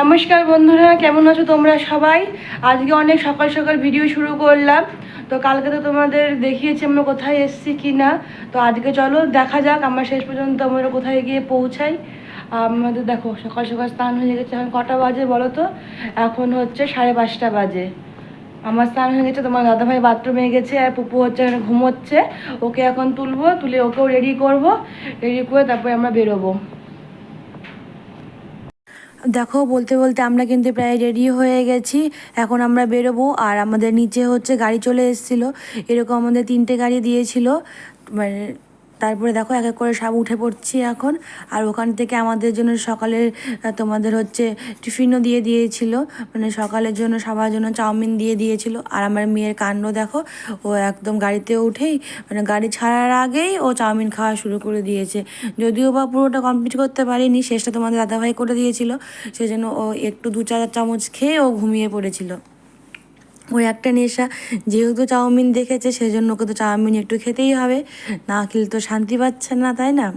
নমস্কার বন্ধুরা, কেমন আছো তোমরা সবাই? আজকে অনেক সকাল সকাল ভিডিও শুরু করলাম। তো কালকে তো তোমাদের দেখিয়েছি আমরা কোথায় এসেছি কি না তো আজকে চলো দেখা যাক, আমরা শেষ পর্যন্ত আমরা কোথায় গিয়ে পৌঁছাই। আমাদের দেখো, সকাল সকাল স্নান হয়ে গেছে। এখন কটা বাজে বলো তো? এখন হচ্ছে সাড়ে পাঁচটা বাজে। আমার স্নান হয়ে গেছে, তোমার দাদাভাই বাথরুমে গেছে আর পুপু হচ্ছে ঘুমোচ্ছে। ওকে এখন তুলবো, তুলে ওকেও রেডি করব। রেডি করে তারপরে আমরা বেরোবো। দেখো, বলতে বলতে আমরা কিন্তু প্রায় রেডি হয়ে গেছি। এখন আমরা বেরোবো, আর আমাদের নিচে হচ্ছে গাড়ি চলে এসেছিল। এরকম আমাদের তিনটে গাড়ি দিয়েছিল। মানে তারপরে দেখো এক এক করে সব উঠে পড়ছি এখন। আর ওখান থেকে আমাদের জন্য সকালের তোমাদের হচ্ছে টিফিনও দিয়ে দিয়েছিল। মানে সকালের জন্য সবার জন্য চাউমিন দিয়ে দিয়েছিল। আর আমার মেয়ের কাণ্ড দেখো, ও একদম গাড়িতে উঠেই মানে গাড়ি ছাড়ার আগেই ও চাউমিন খাওয়া শুরু করে দিয়েছে। যদিও বা পুরোটা কমপ্লিট করতে পারিনি, শেষটা তোমাদের দাদাভাই করে দিয়েছিল। সেই জন্য ও একটু দু চার চামচ খেয়ে ও ঘুমিয়ে পড়েছিল। ওই একটা নেশা, যেহেতু চাউমিন দেখেছে, সেজন্য ওকে তো চাউমিন একটু খেতেই হবে। না খেলে তো শান্তি পাচ্ছে না, তাই না?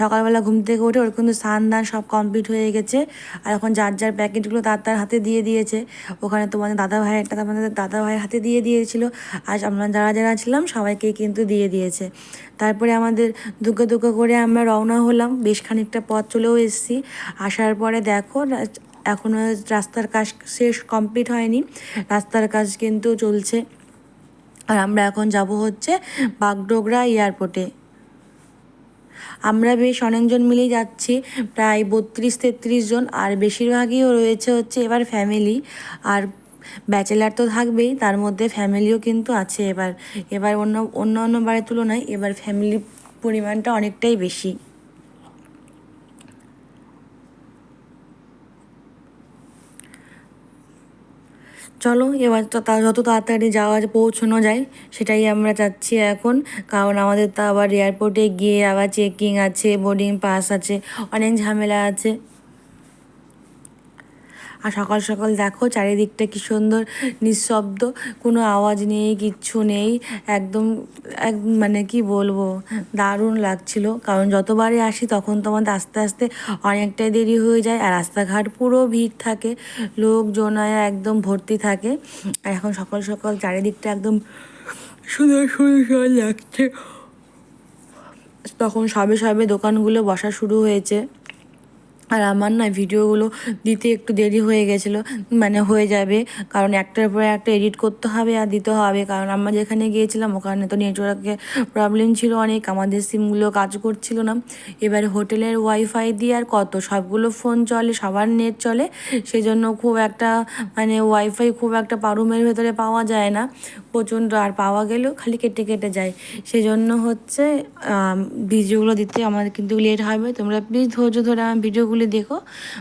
সকালবেলা ঘুম থেকে উঠে ওর কিন্তু স্নান দান সব কমপ্লিট হয়ে গেছে। আর এখন যার যার প্যাকেটগুলো তার তার হাতে দিয়ে দিয়েছে। ওখানে তোমাদের দাদা ভাই একটা তোমাদের দাদা ভাইয়ের হাতে দিয়ে দিয়েছিল। আর আমরা যারা যারা ছিলাম সবাইকেই কিন্তু দিয়ে দিয়েছে। তারপরে আমাদের দুঃখে দুঃখ করে আমরা রওনা হলাম। বেশ খানিকটা পথ চলেও এসেছি। আসার পরে দেখো এখনও রাস্তার কাজ শেষ কমপ্লিট হয়নি। রাস্তার কাজ কিন্তু চলছে। আর আমরা এখন যাব হচ্ছে বাগডোগরা এয়ারপোর্টে। আমরা বেশ অনেকজন মিলেই যাচ্ছি, প্রায় বত্রিশ তেত্রিশ জন, আর বেশিরভাগই রয়েছে হচ্ছে এবার ফ্যামিলি আর ব্যাচেলার তো থাকবেই, তার মধ্যে ফ্যামিলিও কিন্তু আছে এবার। এবার অন্য অন্য অন্য বারের তুলনায় এবার ফ্যামিলির পরিমাণটা অনেকটাই বেশি। চলো, এবার যত তাড়াতাড়ি যাওয়া পৌঁছানো যায়, সেটাই আমরা চাচ্ছি এখন। কারণ আমাদের তো আবার এয়ারপোর্টে গিয়ে আবার চেকিং আছে বোর্ডিং পাস আছে, অনেক ঝামেলা আছে। আর সকাল সকাল দেখো চারিদিকটা কি সুন্দর নিঃশব্দ, কোনো আওয়াজ নেই, কিচ্ছু নেই, একদম, এক মানে কি বলব, দারুণ লাগছিল। কারণ যতবারই আসি তখন তো আমাদের আস্তে আস্তে অনেকটাই দেরি হয়ে যায় আর রাস্তাঘাট পুরো ভিড় থাকে লোকজনায় একদম ভর্তি থাকে। আর এখন সকাল সকাল চারিদিকটা একদম সুন্দর সুন্দর লাগছে। তখন সবে সবে দোকানগুলো বসা শুরু হয়েছে। আর আমার না ভিডিওগুলো দিতে একটু দেরি হয়ে গেছিল মানে হয়ে যাবে, কারণ একটার পরে একটা এডিট করতে হবে আর দিতে হবে, কারণ আমরা যেখানে গিয়েছিলাম ওখানে তো নেটওয়ার্কের প্রবলেম ছিল অনেক, আমাদের সিমগুলো কাজ করছিল না। এবারে হোটেলের ওয়াইফাই দিয়ে আর কত, সবগুলো ফোন চলে, সবার নেট চলে সেই জন্য খুব একটা মানে ওয়াইফাই খুব একটা রুমের ভেতরে পাওয়া যায় না, প্রচণ্ড, আর পাওয়া গেলেও খালি কেটে কেটে যায়। সেই জন্য হচ্ছে ভিডিওগুলো দিতে আমাদের কিন্তু লেট হবে, তোমরা প্লিজ ধৈর্য ধরে আমার ভিডিওগুলি দেখো।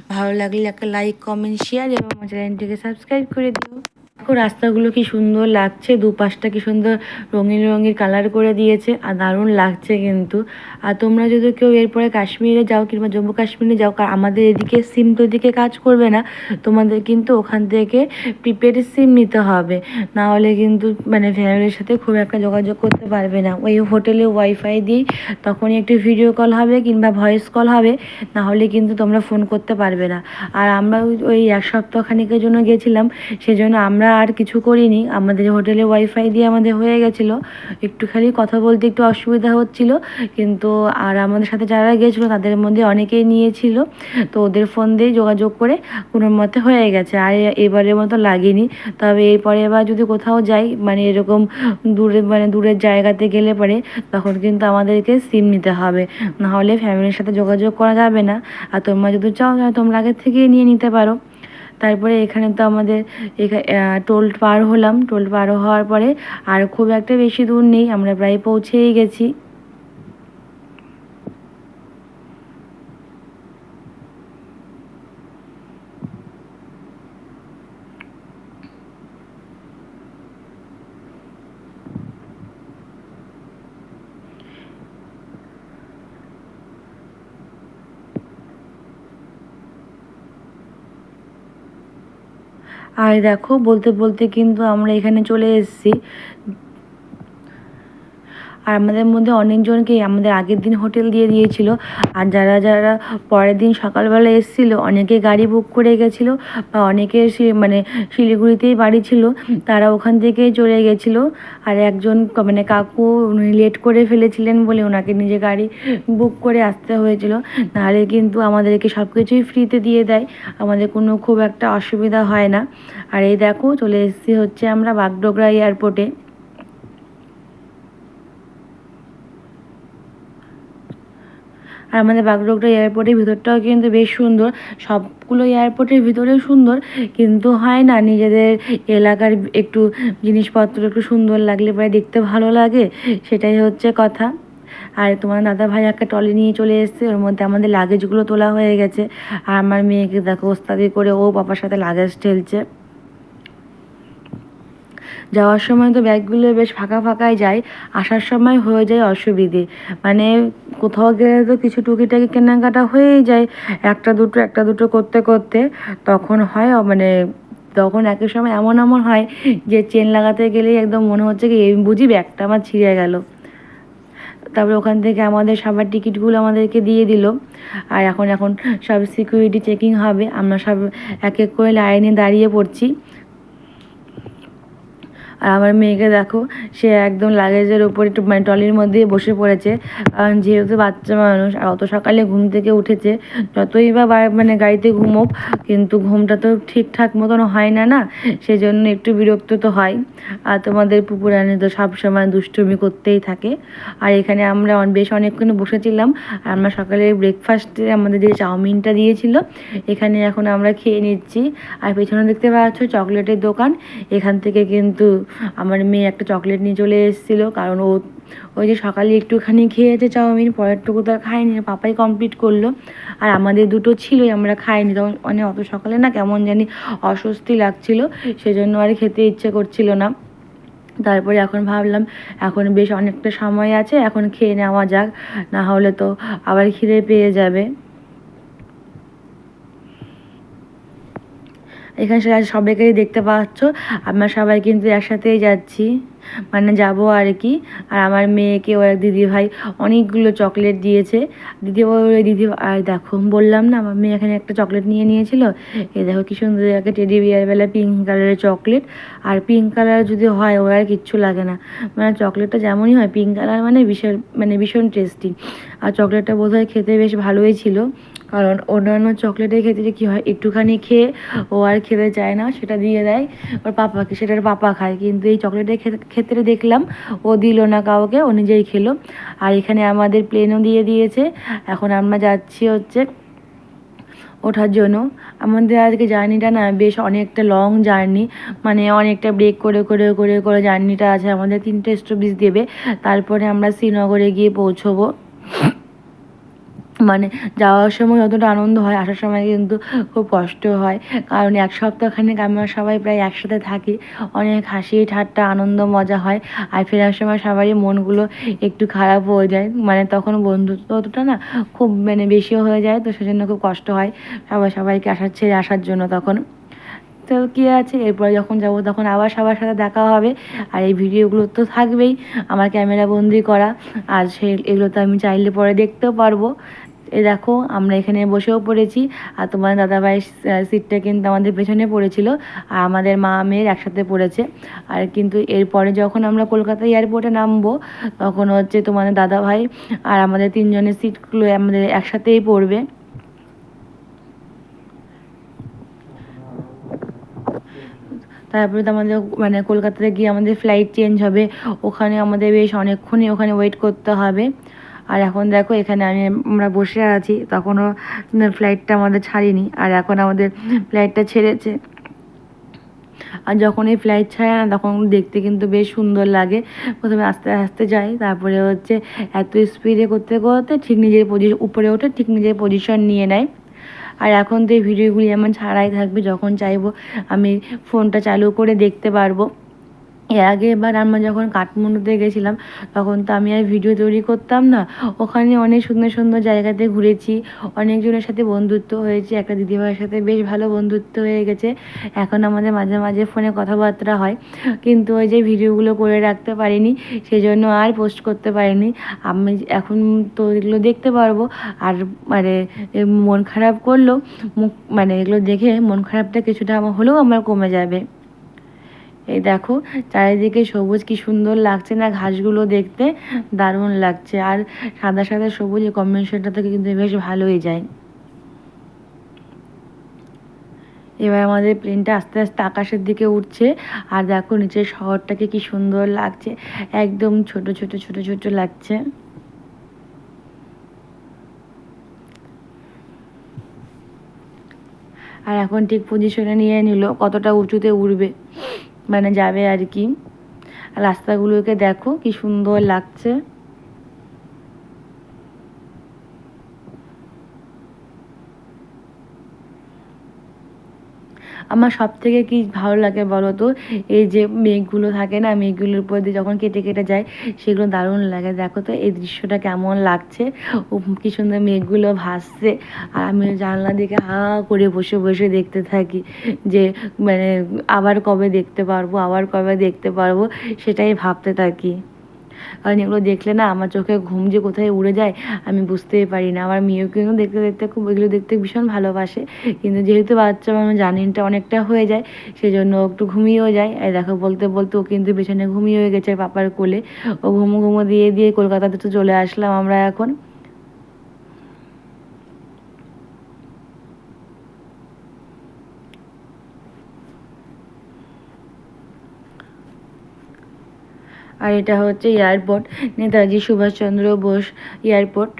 ভালো লাগলে একটা লাইক কমেন্ট শেয়ার এবং আমার চ্যানেলটিকে সাবস্ক্রাইব করে দিও। দেখো, রাস্তাগুলো কি সুন্দর লাগছে, দুপাশটা কি সুন্দর রঙিন রঙিন কালার করে দিয়েছে, আর দারুণ লাগছে কিন্তু। আর তোমরা যদি কেউ এরপরে কাশ্মীরে যাও কিংবা জম্মু কাশ্মীরে যাও আমাদের এদিকে সিম তো এদিকে কাজ করবে না, তোমাদের কিন্তু ওখান থেকে প্রিপেড সিম নিতে হবে। না হলে কিন্তু মানে ফ্যামিলির সাথে খুব একটা যোগাযোগ করতে পারবে না। ওই হোটেলে ওয়াইফাই দিই, তখনই একটু ভিডিও কল হবে কিংবা ভয়েস কল হবে, না হলে কিন্তু তোমরা ফোন করতে পারবে না। আর আমরা ওই- এক সপ্তাহ খানিকের জন্য গেছিলাম, সেজন্য আমরা আর কিছু করিনি। আমাদের হোটেলে ওয়াইফাই দিয়ে আমাদের হয়ে গেছিল। একটুখানি কথা বলতে একটু অসুবিধা হচ্ছিল, কিন্তু আর আমাদের সাথে যারা গেছিল তাদের মধ্যে অনেকেই নিয়েছিল। তো ওদের ফোন দিয়ে যোগাযোগ করে কোনো মতে হয়ে গেছে, আর এবারের মতো লাগেনি। তবে এরপরে এবার যদি কোথাও যাই মানে এরকম দূরে মানে দূরের জায়গাতে গেলে পরে তখন কিন্তু আমাদেরকে সিম নিতে হবে। নাহলে ফ্যামিলির সাথে যোগাযোগ করা যাবে না। আর তোমরা যদি চাও তোমরা আগের থেকেই নিয়ে নিতে পারো। তারপরে এখানে তো আমাদের টোল পার হলাম। টোল পার হওয়ার পরে আর খুব একটা বেশি দূর নেই, আমরা প্রায় পৌঁছেই গেছি। আর দেখো বলতে বলতে কিন্তু আমরা এখানে চলে এসেছি। আর আমাদের মধ্যে অনেকজনকেই আমাদের আগের দিন হোটেল দিয়ে দিয়েছিল। আর যারা যারা পরের দিন সকালবেলা এসেছিল, অনেকে গাড়ি বুক করে গেছিল বা অনেকের সে- মানে শিলিগুড়িতেই বাড়ি ছিল, তারা ওখান থেকেই চলে গেছিল। আর একজন মানে কাকু উনি লেট করে ফেলেছিলেন বলে ওনাকে নিজে গাড়ি বুক করে আসতে হয়েছিল। নাহলে কিন্তু আমাদেরকে সব কিছুই ফ্রিতে দিয়ে দেয়। আমাদের কোনো খুব একটা অসুবিধা হয় না। আর এই দেখো, চলে এসেছি হচ্ছে আমরা বাগডোগরা এয়ারপোর্টে আর আমাদের বাগডোগরা এয়ারপোর্টের ভিতরটাও কিন্তু বেশ সুন্দর। সবগুলো এয়ারপোর্টের ভিতরেও সুন্দর, কিন্তু হয় না, নিজেদের এলাকার একটু জিনিসপত্র একটু সুন্দর লাগলে পরে দেখতে ভালো লাগে, সেটাই হচ্ছে কথা। আর তোমার দাদা ভাই একটা টলি নিয়ে চলে এসেছে, ওর মধ্যে আমাদের লাগেজগুলো তোলা হয়ে গেছে। আর আমার মেয়েকে দেখো ওস্তাদি করে ও বাবার সাথে লাগেজ ঠেলছে। যাওয়ার সময় তো ব্যাগগুলো বেশ ফাঁকা ফাঁকাই যায়, আসার সময় হয়ে যায় অসুবিধে। মানে কোথাও গেলে তো কিছু টুকিটাকি কেনাকাটা হয়েই যায়, একটা দুটো একটা দুটো করতে করতে। তখন হয় মানে তখন একের সময় এমন এমন হয় যে চেন লাগাতে গেলেই একদম মনে হচ্ছে কি, এই বুঝি ব্যাগটা আমার ছিঁড়ে গেল। তারপরে ওখান থেকে আমাদের সবার টিকিটগুলো আমাদেরকে দিয়ে দিল। আর এখন এখন সব সিকিউরিটি চেকিং হবে। আমরা সব এক এক করে লাইনে দাঁড়িয়ে পড়ছি। আর আমার মেয়েকে দেখো, সে একদম লাগেজের উপরে একটু মানে টলির মধ্যে বসে পড়েছে। কারণ যেহেতু বাচ্চা মানুষ, আর অত সকালে ঘুম থেকে উঠেছে, যতই বা মানে গাড়িতে ঘুমোক, কিন্তু ঘুমটা তো ঠিকঠাক মতন হয় না না, সেজন্য একটু বিরক্ত তো হয়। আর তোমাদের পুকুরানি তো সবসময় দুষ্টুমি করতেই থাকে। আর এখানে আমরা বেশ অনেকক্ষণ বসেছিলাম, আর আমরা সকালে ব্রেকফাস্টে আমাদের যে চাউমিনটা দিয়েছিল, এখানে এখন আমরা খেয়ে নিচ্ছি। আর পেছনে দেখতে পাচ্ছ চকলেটের দোকান, এখান থেকে কিন্তু আমার মেয়ে একটা চকলেট নিয়ে চলে এসেছিল, কারণ ও, ওই যে সকালে একটুখানি খেয়েছে চাউমিন, পরেরটুকু তো আর খায়নি, পাপাই কমপ্লিট করল। আর আমাদের দুটো ছিলই, আমরা খাইনি, তখন মানে অত সকালে না কেমন জানি অস্বস্তি লাগছিল, সেজন্য আর খেতে ইচ্ছে করছিল না। তারপরে এখন ভাবলাম, এখন বেশ অনেকটা সময় আছে, এখন খেয়ে নেওয়া যাক, না হলে তো আবার খিদে পেয়ে যাবে। এখানে সবাই- সবাইকেই দেখতে পাচ্ছ। আমরা সবাই কিন্তু একসাথেই যাচ্ছি। মানে যাব আর কি। আর আমার মেয়েকে ও এক দিদি ভাই অনেকগুলো চকলেট দিয়েছে। দিদি ওই দিদি, আর দেখো, বললাম না, আমার মেয়ে এখানে একটা চকলেট নিয়ে নিয়েছিল। এ দেখো কি সুন্দর একটা টেডি বিয়ার বেলা পিঙ্ক কালারের চকলেট। আর পিঙ্ক কালার যদি হয়, ওর আর কিচ্ছু লাগে না। মানে চকলেটটা যেমনই হয় পিঙ্ক কালার মানে ভীষণ মানে ভীষণ টেস্টি আর চকলেটটা বোধহয় খেতে বেশ ভালোই ছিল। কারণ অন্যান্য চকলেটের ক্ষেত্রে কী হয়, একটুখানি খেয়ে ও আর খেতে চায় না, সেটা দিয়ে দেয়। ওর পাপাকে সেটার পাপা খায়। কিন্তু এই চকলেটের ক্ষেত্রে দেখলাম ও দিল না কাউকে, ও নিজেই খেলো। আর এখানে আমাদের প্লেনও দিয়ে দিয়েছে। এখন আমরা যাচ্ছি হচ্ছে ওঠার জন্য। আমাদের আজকে জার্নিটা না, বেশ অনেকটা লং জার্নি। মানে অনেকটা ব্রেক করে করে করে করে জার্নিটা আছে। আমাদের তিনটে স্টপেজ দেবে। তারপরে আমরা শ্রীনগরে গিয়ে পৌঁছবো। মানে যাওয়ার সময় যতটা আনন্দ হয়, আসার সময় কিন্তু খুব কষ্ট হয়। কারণ এক সপ্তাহখানেক আমরা সবাই প্রায় একসাথে থাকি, অনেক হাসি ঠাট্টা আনন্দ মজা হয় আর ফেরার সময় সবারই মনগুলো একটু খারাপ হয়ে যায়। মানে তখন বন্ধুত্ব অতটা না খুব মানে বেশিও হয়ে যায়, তো সেজন্য খুব কষ্ট হয় সবাই সবাইকে আসার ছেড়ে আসার জন্য তখন। তো কী আছে? এরপরে যখন যাব তখন আবার সবার সাথে দেখা হবে আর এই ভিডিওগুলো তো থাকবেই। আমার ক্যামেরা বন্দি করা, আর সে এগুলো তো আমি চাইলে পরে দেখতেও পারব। এ দেখো, আমরা এখানে বসেও পড়েছি আর তোমার দাদাভাইয়ের সিটটা কিন্তু আমাদের পেছনে পড়েছিল আর আমাদের মা মেয়ের একসাথে পড়েছে। আর কিন্তু এরপরে যখন আমরা কলকাতা এয়ারপোর্টে নামবো, তখন হচ্ছে তোমাদের দাদাভাই আর আমাদের তিনজনের সিটগুলো আমাদের একসাথেই পড়বে। তারপরে তো আমাদের মানে কলকাতাতে গিয়ে আমাদের ফ্লাইট চেঞ্জ হবে। ওখানে আমাদের বেশ অনেকক্ষণই ওখানে ওয়েট করতে হবে। আর এখন দেখো এখানে আমি, আমরা বসে আছি, তখনও ফ্লাইটটা আমাদের ছাড়িনি। আর এখন আমাদের ফ্লাইটটা ছেড়েছে। আর যখন এই ফ্লাইট ছাড়ে না, তখন দেখতে কিন্তু বেশ সুন্দর লাগে। প্রথমে আস্তে আস্তে যাই, তারপরে হচ্ছে এত স্পিডে করতে করতে ঠিক নিজের পজিশন উপরে ওঠে ঠিক নিজের পজিশন নিয়ে নেয়। আর এখন তো এই ভিডিওগুলি আমার ছাড়াই থাকবে, যখন চাইব আমি ফোনটা চালু করে দেখতে পারব। এর আগে এবার আমরা যখন কাঠমান্ডুতে গেছিলাম, তখন তো আমি আর ভিডিও তৈরি করতাম না। ওখানে অনেক সুন্দর সুন্দর জায়গাতে ঘুরেছি, অনেকজনের সাথে বন্ধুত্ব হয়েছে, একটা দিদিভাইয়ের সাথে বেশ ভালো বন্ধুত্ব হয়ে গেছে। এখন আমাদের মাঝে মাঝে ফোনে কথাবার্তা হয়, কিন্তু ওই যে ভিডিওগুলো করে রাখতে পারিনি সেই জন্য আর পোস্ট করতে পারিনি। আমি এখন তো এগুলো দেখতে পারব, আর মানে মন খারাপ করলেও মানে এগুলো দেখে মন খারাপটা কিছুটা আমার হলেও আমার কমে যাবে। এই দেখো, চারিদিকে সবুজ কি সুন্দর লাগছে না, ঘাসগুলো দেখতে দারুণ লাগছে। আর সাদা সাদা সবুজ এই কম্বিনেশনটা থেকে কিন্তু বেশ ভালোই যায়। এবার আমাদের প্লেনটা আস্তে আস্তে আকাশের দিকে উঠছে, আর দেখো নিচের শহরটাকে কি সুন্দর লাগছে, একদম ছোট ছোট ছোট ছোট লাগছে। আর এখন ঠিক পজিশনে নিয়ে নিল, কতটা উঁচুতে উঠবে মানে যাবে আর কি। রাস্তাগুলোকে দেখো কি সুন্দর লাগছে। আমার সব থেকে কি ভালো লাগে বলো তো? এই যে মেঘগুলো থাকে না, মেঘগুলোর উপর দিয়ে যখন কেটে কেটে যায়, সেগুলো দারুণ লাগে। দেখো তো এই দৃশ্যটা কেমন লাগছে। কি সুন্দর মেঘগুলো ভাসছে। আর আমি জানলা দিকে হা করে বসে বসে দেখতে থাকি যে মানে আবার কবে দেখতে পারব, আবার কবে দেখতে পারব, সেটাই ভাবতে থাকি। কারণ এগুলো দেখলে না আমার চোখে ঘুম যে কোথায় উড়ে যায় আমি বুঝতেই পারি না। আমার মেয়েও কিন্তু দেখতে দেখতে খুব, এগুলো দেখতে ভীষণ ভালোবাসে। কিন্তু যেহেতু বাচ্চা, আমার জার্নিটা অনেকটা হয়ে যায় সেই জন্য একটু ঘুমিয়েও যায়। আর দেখো, বলতে বলতে ও কিন্তু পেছনে ঘুমিয়ে গেছে পাপার কোলে। ও ঘুমো ঘুমো দিয়ে দিয়ে কলকাতাতে তো চলে আসলাম আমরা এখন। আর এটা হচ্ছে এয়ারপোর্ট, নেতাজি সুভাষচন্দ্র বোস এয়ারপোর্ট।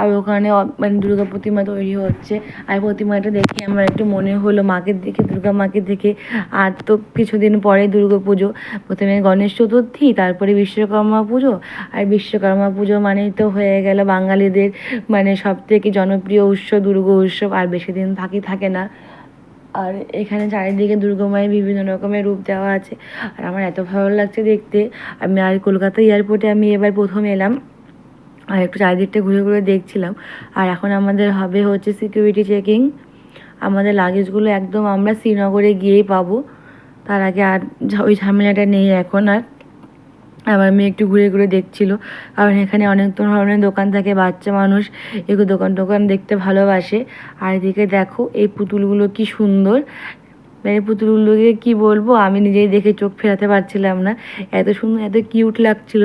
আর ওখানে মানে দুর্গা প্রতিমা তৈরি হচ্ছে। আর প্রতিমাটা দেখে আমার একটু মনে হলো মাকে দেখে, দুর্গা মাকে দেখে। আর তো কিছুদিন পরে দুর্গা পুজো। প্রথমে গণেশ চতুর্থী, তারপরে বিশ্বকর্মা পুজো। আর বিশ্বকর্মা পুজো মানেই তো হয়ে গেল বাঙালিদের মানে সব থেকে জনপ্রিয় উৎসব দুর্গা উৎসব। আর বেশি দিন থাকি থাকে না। আর এখানে চারিদিকে দুর্গমায় বিভিন্ন রকমের রূপ দেওয়া আছে। আর আমার এত ভালো লাগছে দেখতে। আমি আর কলকাতা এয়ারপোর্টে আমি এবার প্রথম এলাম। আর একটু চারিদিকটা ঘুরে ঘুরে দেখছিলাম। আর এখন আমাদের হবে হচ্ছে সিকিউরিটি চেকিং আমাদের লাগেজগুলো একদম আমরা শ্রীনগরে গিয়েই পাবো। তার আগে আর ওই ঝামেলাটা নেই এখন আর। আমার মেয়ে একটু ঘুরে ঘুরে দেখছিল। কারণ এখানে অনেক ধরনের দোকান থাকে, বাচ্চা মানুষ এগুলো দোকান টোকান দেখতে ভালোবাসে। আর এদিকে দেখো, এই পুতুলগুলো কি সুন্দর। মানে পুতুলগুলোকে কি বলব? আমি নিজেই দেখে চোখ ফেরাতে পারছিলাম না। এত সুন্দর, এত কিউট লাগছিল।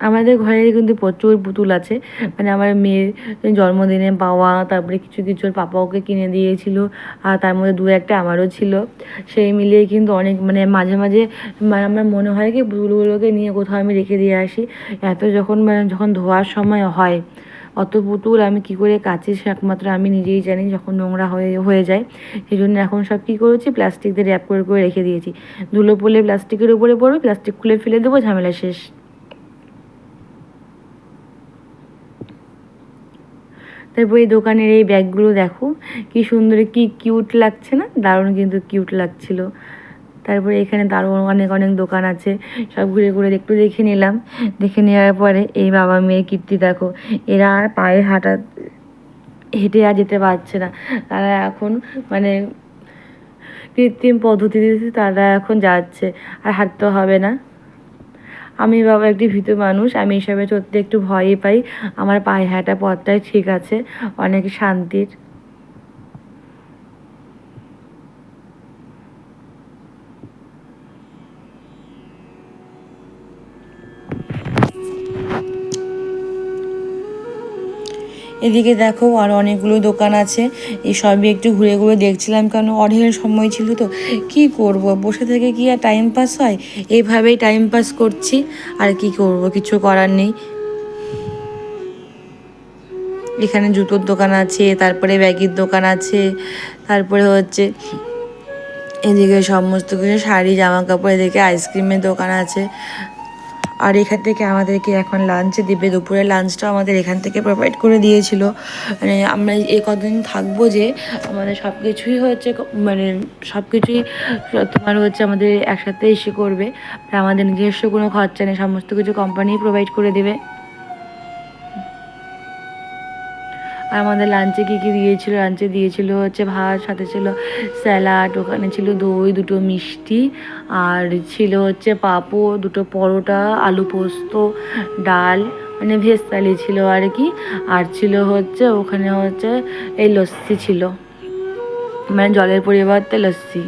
আমাদের ঘরে কিন্তু প্রচুর পুতুল আছে। মানে আমার মেয়ের জন্মদিনে পাওয়া তারপরে কিছু কিছু পাপা ওকে কিনে দিয়েছিল, আর তার মধ্যে দু একটা আমারও ছিল। সেই মিলিয়ে কিন্তু অনেক মানে মাঝে মাঝে মানে আমার মনে হয় কি পুতুলগুলোকে নিয়ে কোথাও আমি রেখে দিয়ে আসি। এত যখন মানে যখন ধোয়ার সময় হয়, অত পুতুল আমি কি করে কাচি সে একমাত্র আমি নিজেই জানি যখন নোংরা হয়ে হয়ে যায়। সেই জন্য এখন সব কী করেছি প্লাস্টিক দিয়ে র্যাপ করে করে রেখে দিয়েছি। ধুলো পড়লে প্লাস্টিকের উপরে পড়বে প্লাস্টিক খুলে ফেলে দেবো, ঝামেলা শেষ। তারপর এই দোকানের এই ব্যাগগুলো দেখো, কি সুন্দর, কি কিউট লাগছে না? দারুণ কিন্তু কিউট লাগছিল। তারপরে এখানে দারুণ অনেক অনেক দোকান আছে, সব ঘুরে ঘুরে একটু দেখে নিলাম। দেখে নেওয়ার পরে এই বাবা মেয়ে কীর্তি দেখো, এরা আর পায়ে হাঁটা, হেঁটে আর যেতে পারছে না। তারা এখন মানে কৃত্রিম পদ্ধতিতে তারা এখন যাচ্ছে, আর হাঁটতে হবে না। আমি বাবা একটি ভীতু মানুষ, আমি এসবে চলতে একটু ভয়ই পাই। আমার পায়ে হাঁটা পথটাই ঠিক আছে, অনেক শান্তির। এদিকে দেখো আর অনেকগুলো দোকান আছে। এই সবই একটু ঘুরে ঘুরে দেখছিলাম, কারণ অঢেল সময় ছিল তো। কি করব? বসে থেকে কি আর টাইম পাস হয়? এইভাবেই টাইম পাস করছি। আর কি করব? কিছু করার নেই। এখানে জুতোর দোকান আছে, তারপরে ব্যাগের দোকান আছে, তারপরে হচ্ছে এদিকে সমস্ত কিছু, শাড়ি জামা কাপড় এদিকে আইসক্রিমের দোকান আছে। আর এখান থেকে আমাদেরকে এখন লাঞ্চে দেবে। দুপুরে লাঞ্চটা আমাদের এখান থেকে প্রোভাইড করে দিয়েছিল। মানে আমরা এ কদিন থাকব যে আমাদের সব কিছুই হচ্ছে মানে সব কিছুই তোমার হচ্ছে আমাদের একসাথে এসে করবে। আমাদের নিজস্ব কোনো খরচা নেই, সমস্ত কিছু কোম্পানি প্রোভাইড করে দেবে। আর আমাদের লাঞ্চে কী কী দিয়েছিল? লাঞ্চে দিয়েছিল হচ্ছে ভাত, সাথে ছিল স্যালাড ওখানে ছিল দই, দুটো মিষ্টি, আর ছিল হচ্ছে পাঁপড়, দুটো পরোটা, আলু পোস্ত, ডাল মানে ভেজ থালি ছিল আর কি। আর ছিল হচ্ছে ওখানে হচ্ছে এই লস্যি ছিল। মানে জলের পরিবর্তে লস্যি।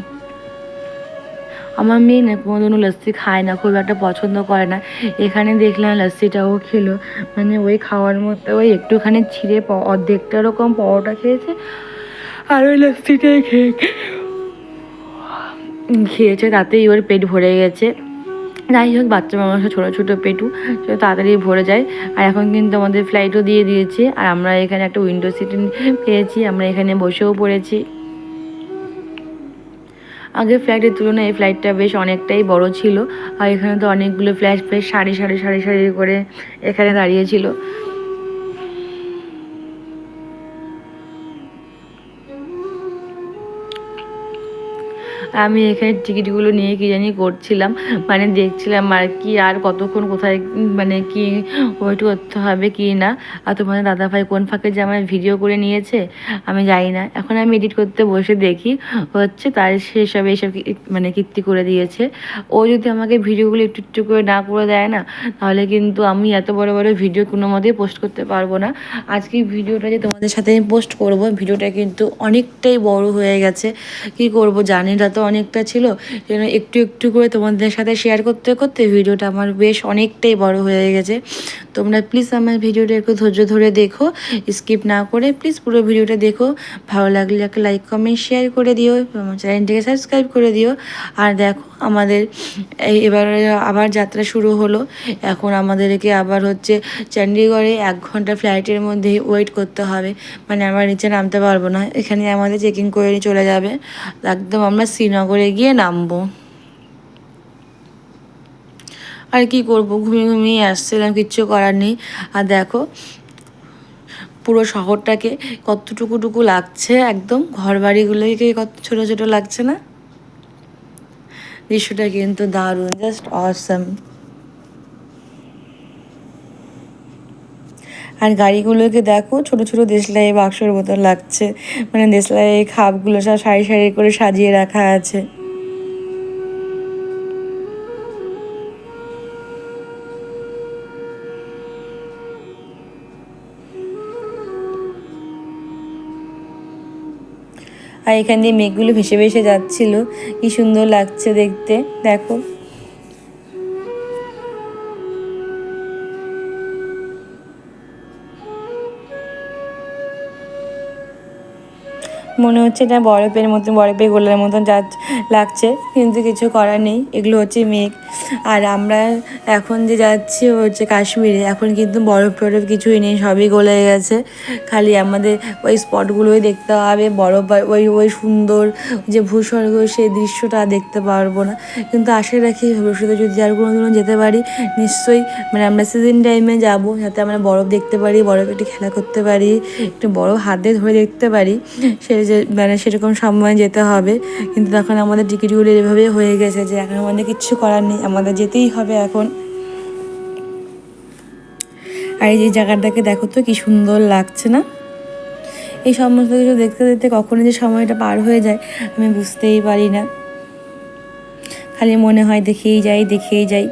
আমার মেয়ে না কোনোদিনও লস্যি খায় না, খুব একটা পছন্দ করে না। এখানে দেখলাম লস্যিটাও খেলো। মানে ওই খাওয়ার মধ্যে ওই একটুখানি ছিঁড়ে অর্ধেকটা ওরকম পরোটা খেয়েছে, আর ওই লস্যিটাই খেয়ে খেয়েছে, তাতেই ওর পেট ভরে গেছে। যাই হোক বাচ্চা মানুষ ছোটো ছোটো পেটু তাড়াতাড়ি ভরে যায়। আর এখন কিন্তু আমাদের ফ্লাইটও দিয়ে দিয়েছে, আর আমরা এখানে একটা উইন্ডো সিট পেয়েছি, আমরা এখানে বসেও পড়েছি। আগের ফ্ল্যাটের তুলনায় এই ফ্ল্যাটটা বেশ অনেকটাই বড় ছিল। আর এখানে তো অনেকগুলো ফ্ল্যাট ফ্ল্যাট সারি সারি সারি সারি করে এখানে দাঁড়িয়েছিল আমি এখানে টিকিটগুলো নিয়ে কি জানি করছিলাম মানে দেখছিলাম আর কি, আর কতক্ষণ কোথায় মানে কি ওয়েট করতে হবে কি না। আর তোমাদের দাদাভাই কোন ফাঁকে যে আমার ভিডিও করে নিয়েছে, আমি জানি না। এখন আমি এডিট করতে বসে দেখি, হচ্ছে তার সেসব এইসব মানে কীর্তি করে দিয়েছে। ও যদি আমাকে ভিডিওগুলো একটু একটু করে না করে দেয় না, তাহলে কিন্তু আমি এত বড় বড় ভিডিও কোনো মতেই পোস্ট করতে পারব না। আজকে ভিডিওটা যে তোমাদের সাথে আমি পোস্ট করব ভিডিওটা কিন্তু অনেকটাই বড় হয়ে গেছে। কি করব জানি না, তো অনেকটা ছিল, যেন একটু একটু করে তোমাদের সাথে শেয়ার করতে করতে ভিডিওটা আমার বেশ অনেকটাই বড় হয়ে গেছে। তোমরা প্লিজ আমার ভিডিওটা একটু ধৈর্য ধরে দেখো স্কিপ না করে প্লিজ পুরো ভিডিওটা দেখো। ভালো লাগলে একটা লাইক কমেন্ট শেয়ার করে দিও, আমার চ্যানেলটিকে সাবস্ক্রাইব করে দিও। আর দেখো, আমাদের এবার আবার যাত্রা শুরু হলো। এখন আমাদেরকে আবার হচ্ছে চণ্ডীগড়ে এক ঘণ্টা ফ্লাইটের মধ্যে ওয়েট করতে হবে। মানে আমরা নিচে নামতে পারব না, এখানে আমাদের চেকিং করে চলে যাবে। একদম আমরা শ্রীনগরে গিয়ে নামবো। আর কি করব? ঘুমিয়ে ঘুমিয়ে আসছিলাম, কিচ্ছু করার নেই। আর দেখো, পুরো শহরটাকে কতটুকু টুকু লাগছে একদম? ঘর বাড়িগুলোকে কত ছোটো ছোটো লাগছে না? দৃশ্যটা কিন্তু দারুণ জাস্ট অসম আর গাড়িগুলোকে দেখো, ছোট ছোট দেশলাই বাক্সর মতো লাগছে। মানে দেশলাই খাপগুলো সব সারি সারি করে সাজিয়ে রাখা আছে। আর এখান দিয়ে মেঘগুলো ভেসে ভেসে যাচ্ছিল। কি সুন্দর লাগছে দেখতে। দেখো। মনে হচ্ছে এটা বরফের মতন বরফের গোলার মতন যা লাগছে, কিন্তু কিছু করার নেই। এগুলো হচ্ছে মেঘ। আর আমরা এখন যে যাচ্ছি হচ্ছে কাশ্মীরে, এখন কিন্তু বরফ টরফ কিছুই নেই, সবই গলে গেছে। খালি আমাদের ওই স্পটগুলোই দেখতে হবে, বরফ ওই ওই সুন্দর যে ভূস্বর্গ সেই দৃশ্যটা দেখতে পারব না। কিন্তু আশা রাখি ভবিষ্যতে যদি আর কোনো দিনও যেতে পারি, নিশ্চয়ই মানে আমরা সিজন টাইমে যাব, যাতে আমরা বরফ দেখতে পারি, বরফ একটু খেলা করতে পারি, একটু বড় হাতে ধরে দেখতে পারি সে যে মানে সেরকম সময় যেতে হবে। কিন্তু তখন আমাদের টিকিটগুলো এভাবে হয়ে গেছে যে এখন আমাদের কিচ্ছু করার নেই। আমাদের যেতেই হবে এখন। আর এই যে জায়গাটাকে দেখো তো কি সুন্দর লাগছে না? এই সমস্ত কিছু দেখতে দেখতে কখনো যে সময়টা পার হয়ে যায়, আমি বুঝতেই পারি না। খালি মনে হয় দেখেই যাই দেখেই যাই।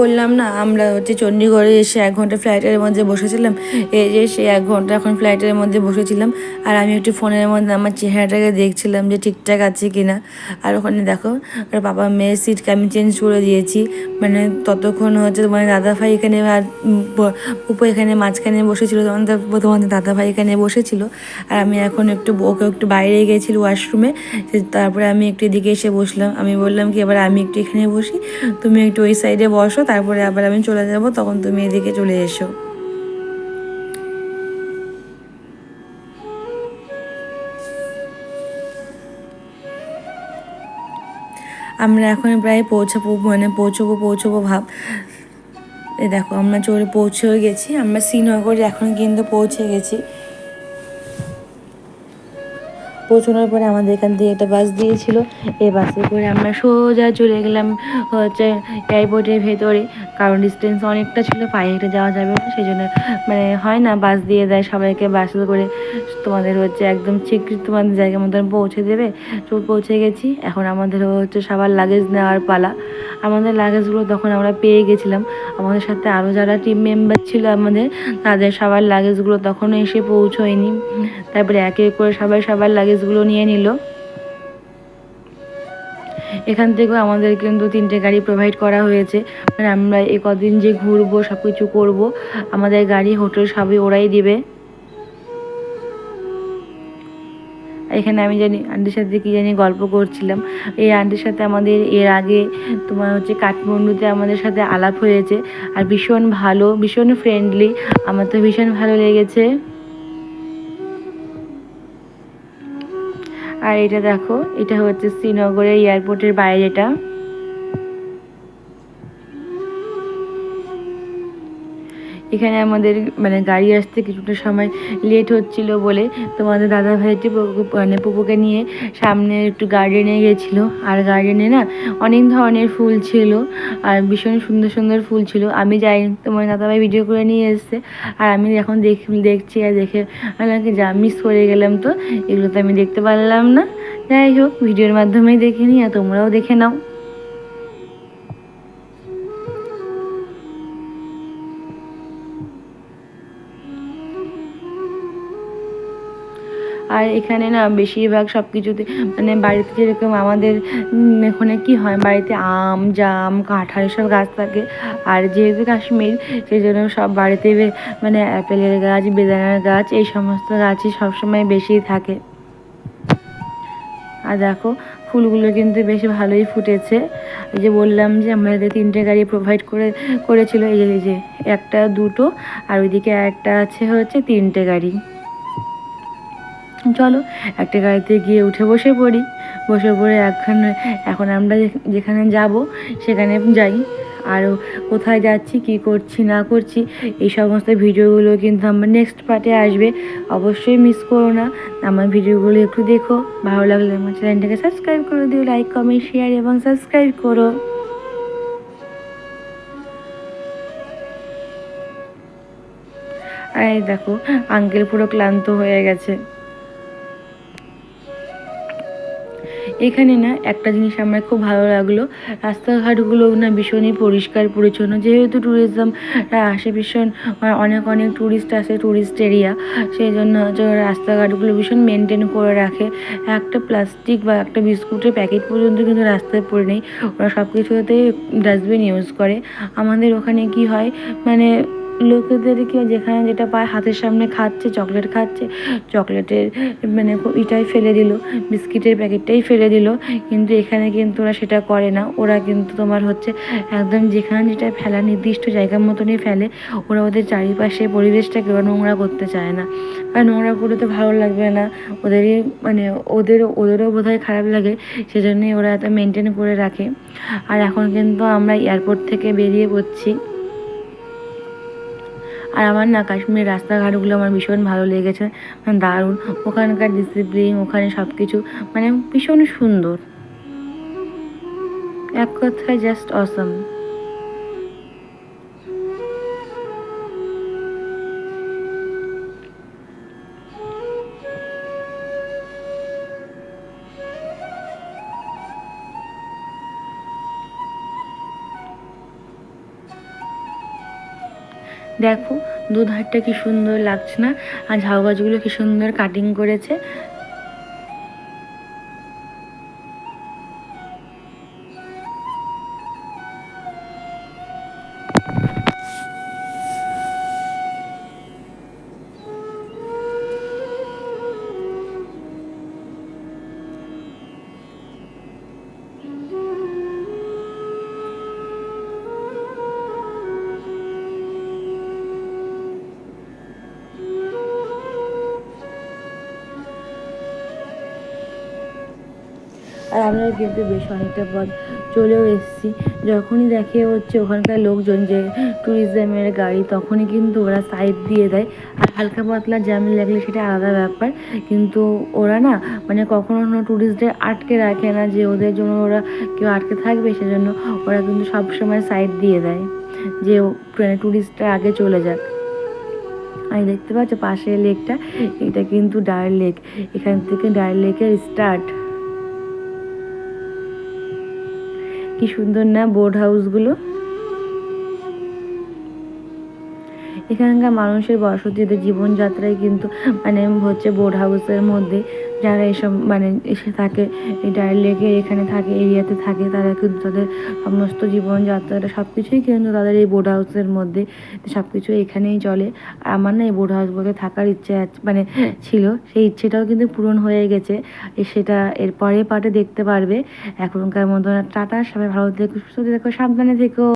বললাম না, আমরা হচ্ছে চণ্ডীগড়ে এসে এক ঘণ্টা ফ্লাইটের মধ্যে বসেছিলাম। এই যে সে এক ঘণ্টা এখন ফ্লাইটের মধ্যে বসেছিলাম। আর আমি একটু ফোনের মধ্যে আমার চেহারাটাকে দেখছিলাম যে ঠিকঠাক আছে কি না আর ওখানে দেখো আর বাবা মেয়ের সিটকে আমি চেঞ্জ করে দিয়েছি। মানে ততক্ষণ হচ্ছে তোমার দাদা ভাই এখানে আর পুপো এখানে মাঝখানে বসেছিল তোমাদের দাদা ভাই এখানে বসেছিল। আর আমি এখন একটু ওকে একটু বাইরে গেছিল ওয়াশরুমে তারপরে আমি একটু এদিকে এসে বসলাম। আমি বললাম কি, এবার আমি একটু এখানে বসি। তুমি একটু ওই সাইডে বসো তারপরে আবার আমি চলে যাব, তখন তুমি এদিকে চলে এসো। আমরা এখন প্রায় পৌঁছাবো মানে পৌঁছবো পৌঁছবো ভাব। এ দেখো, আমরা চলে পৌঁছেও গেছি, আমরা শ্রীনগরে এখন কিন্তু পৌঁছে গেছি। পৌঁছানোর পরে আমাদের এখান থেকে একটা বাস দিয়েছিল। এই বাসে করে আমরা সোজা চলে গেলাম হচ্ছে এয়ারপোর্টের ভেতরে। কারণ ডিস্টেন্স অনেকটা ছিল পায়ে হেঁটে যাওয়া যাবে না সেই জন্য মানে হয় না বাস দিয়ে দেয় সবাইকে বাসে করে তোমাদের হচ্ছে একদম ঠিক তোমাদের জায়গার মতন পৌঁছে দেবে। তো পৌঁছে গেছি। এখন আমাদের হচ্ছে সবার লাগেজ নেওয়ার পালা। আমাদের লাগেজগুলো তখন আমরা পেয়ে গেছিলাম। আমাদের সাথে আরও যারা টিম মেম্বার ছিল আমাদের, তাদের সবার লাগেজগুলো তখনও এসে পৌঁছয়নি। তারপরে একে করে সবাই সবার লাগেজগুলো নিয়ে নিল। এখান থেকেও আমাদের কিন্তু তিনটে গাড়ি প্রোভাইড করা হয়েছে। মানে আমরা এ কদিন যে ঘুরবো সব কিছু করব, আমাদের গাড়ি হোটেল সবই ওরাই দিবে। এখানে আমি জানি, আন্টির সাথে কি জানি গল্প করছিলাম। এই আন্টির সাথে আমাদের, এর আগে তোমার হচ্ছে কাঠমান্ডুতে আমাদের সাথে আলাপ হয়েছে। আর ভীষণ ভালো, ভীষণ ফ্রেন্ডলি আমার তো ভীষণ ভালো লেগেছে। আর এটা দেখো, এটা হচ্ছে শ্রীনগরের এয়ারপোর্টের বাইরেটা। এখানে আমাদের মানে গাড়ি আসতে কিছুটা সময় লেট হচ্ছিল বলে তোমাদের দাদা ভাইটি মানে পুপুকে নিয়ে সামনে একটু গার্ডেনে গেছিল। আর গার্ডেনে না অনেক ধরনের ফুল ছিল আর ভীষণ সুন্দর সুন্দর ফুল ছিল। আমি যাই, তোমার দাদা ভাই ভিডিও করে নিয়ে এসছে। আর আমি এখন দেখ, দেখছি আর দেখে আমাকে যা মিস করে গেলাম তো, এগুলো তো আমি দেখতে পারলাম না। যাই হোক ভিডিওর মাধ্যমেই দেখে নিই আর তোমরাও দেখে নাও। আর এখানে না বেশিরভাগ সব কিছুতে মানে বাড়িতে যেরকম আমাদের এখানে কি হয়, বাড়িতে আম, জাম, কাঁঠাল সব গাছ থাকে। আর যেহেতু কাশ্মীর সেই জন্য সব বাড়িতে মানে অ্যাপেলের গাছ, বেদানার গাছ, এই সমস্ত গাছই সবসময় বেশি থাকে। আর দেখো, ফুলগুলো কিন্তু বেশ ভালোই ফুটেছে। এই যে বললাম যে আমাদের তিনটে গাড়ি প্রোভাইড করে, করেছিল এই যে একটা দুটো, আর ওইদিকে একটা আছে হচ্ছে তিনটে গাড়ি। চলো, একটা গাড়িতে গিয়ে উঠে বসে পড়ি। বসে পড়ে এখন এখন আমরা যেখানে যাব, সেখানে যাই। আরও কোথায় যাচ্ছি, কি করছি, না করছি, এই সমস্ত ভিডিওগুলো কিন্তু আমার নেক্সট পার্টে আসবে। অবশ্যই মিস করো না। আমার ভিডিওগুলো একটু দেখো। ভালো লাগলে আমার চ্যানেলটাকে সাবস্ক্রাইব করে দিও লাইক কমেন্ট শেয়ার এবং সাবস্ক্রাইব করো। আর দেখো আঙ্কেল পুরো ক্লান্ত হয়ে গেছে। এখানে না একটা জিনিস আমার খুব ভালো লাগল। রাস্তাঘাটগুলো না ভীষণই পরিষ্কার, পরিচ্ছন্ন। যেহেতু ট্যুরিজম আসে ভীষণ অনেক অনেক ট্যুরিস্ট আসে ট্যুরিস্ট এরিয়া সেই জন্য রাস্তাঘাটগুলো ভীষণ মেনটেন করে রাখে। একটা প্লাস্টিক বা একটা বিস্কুটের প্যাকেট পর্যন্ত কিন্তু রাস্তায় পড়ে নেই। ওরা সব কিছুতেই ডাস্টবিন ইউজ করে। আমাদের ওখানে কি হয় মানে লোকেদেরকে যেখানে যেটা পায় হাতের সামনে খাচ্ছে, চকলেট খাচ্ছে, চকলেটের মানে ইটাই ফেলে দিল, বিস্কিটের প্যাকেটটাই ফেলে দিল। কিন্তু এখানে কিন্তু ওরা সেটা করে না। ওরা কিন্তু তোমার হচ্ছে একদম যেখানে যেটা ফেলা নির্দিষ্ট জায়গার মতনই ফেলে। ওরা ওদের চারিপাশে পরিবেশটাকে ওরা নোংরা করতে চায় না। আর নোংরা করলে তো ভালো লাগবে না। ওদেরই মানে ওদের, ওদেরও বোধহয় খারাপ লাগে। সেজন্যই ওরা এত মেনটেন করে রাখে। আর এখন কিন্তু আমরা এয়ারপোর্ট থেকে বেরিয়ে পড়ছি। আর আমার না কাশ্মীরের রাস্তাঘাটগুলো আমার ভীষণ ভালো লেগেছে। মানে দারুণ। ওখানকার ডিসিপ্লিন ওখানে সব কিছু মানে ভীষণ সুন্দর। এক কথায় জাস্ট অসম দেখো দুধারটা কি সুন্দর লাগছে না? আর ঝাউ গাছগুলো কি সুন্দর কাটিং করেছে। আমরা কিন্তু বেশ অনেকটা পথ চলেও এসেছি। যখনই দেখে হচ্ছে ওখানকার লোকজন যে ট্যুরিজমের গাড়ি, তখনই কিন্তু ওরা সাইড দিয়ে দেয়। আর হালকা পাতলা জ্যাম লাগলে সেটা আলাদা ব্যাপার। কিন্তু ওরা না মানে কখনো কোনো ট্যুরিস্টদের আটকে রাখে না যে ওদের জন্য ওরা কেউ আটকে থাকবে, সেজন্য ওরা কিন্তু সবসময় সাইড দিয়ে দেয় যে ট্রেনে ট্যুরিস্টরা আগে চলে যাক। আমি দেখতে পাচ্ছ পাশের লেকটা এটা কিন্তু ডার লেক এখান থেকে ডার লেকের স্টার্ট কি সুন্দর না বোর্ড হাউসগুলো এখানকার মানুষের বসতিদের জীবনযাত্রায় কিন্তু মানে হচ্ছে বোর্ড হাউসের মধ্যে যারা এসব মানে এসে থাকে, এই ডায়ার লেকের এখানে থাকে, এরিয়াতে থাকে, তারা কিন্তু তাদের সমস্ত জীবনযাত্রাটা সব কিছুই কিন্তু তাদের এই বোর্ড হাউসের মধ্যে সব কিছু এখানেই চলে। আর আমার না এই বোর্ড হাউস হাউসগুলোতে থাকার ইচ্ছে মানে ছিল, সেই ইচ্ছেটাও কিন্তু পূরণ হয়ে গেছে। সেটা এর পরে পার্টে দেখতে পারবে। এখনকার মতো টাটা, সবাই ভালো থেকো, সুস্থ থেকো, সাবধানে থেকো।